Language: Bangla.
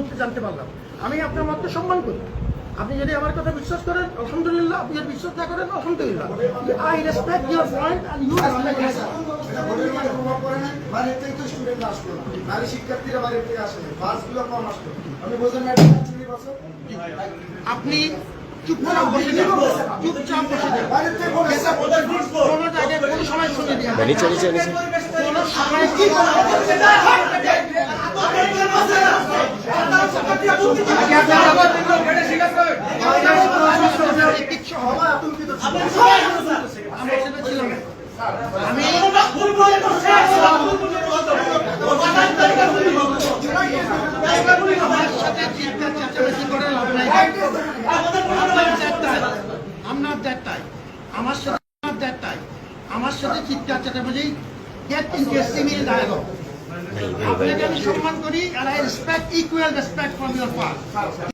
মুহূর্তে জানতে পারলাম আমি আপনার মতকে সম্মান করি আপনি যদি আমার কথা বিশ্বাস করেন আলহামদুলিল্লাহ আপনি যদি বিশ্বাস না করেন আলহামদুলিল্লাহ I respect your point and you মানে আপনি চুপচাপ বসে চুপচাপ বসে কোনো জায়গায় কোনো সময় শুনে দিয়ে কোনো সময় আতঙ্কিত ছিল। আমার। আমি আমার সাথে চিৎকার চেঁচামেচি করে লাভ নাই আমার দেড়টায় আমার সাথে আমার দেড়টায় আমার সাথে চিৎকার চেঁচামেচি গেট ইন্টারেস্টিং ইন ডায়ালগ আপনাকে আমি সম্মান করি আর I respect equal respect from your part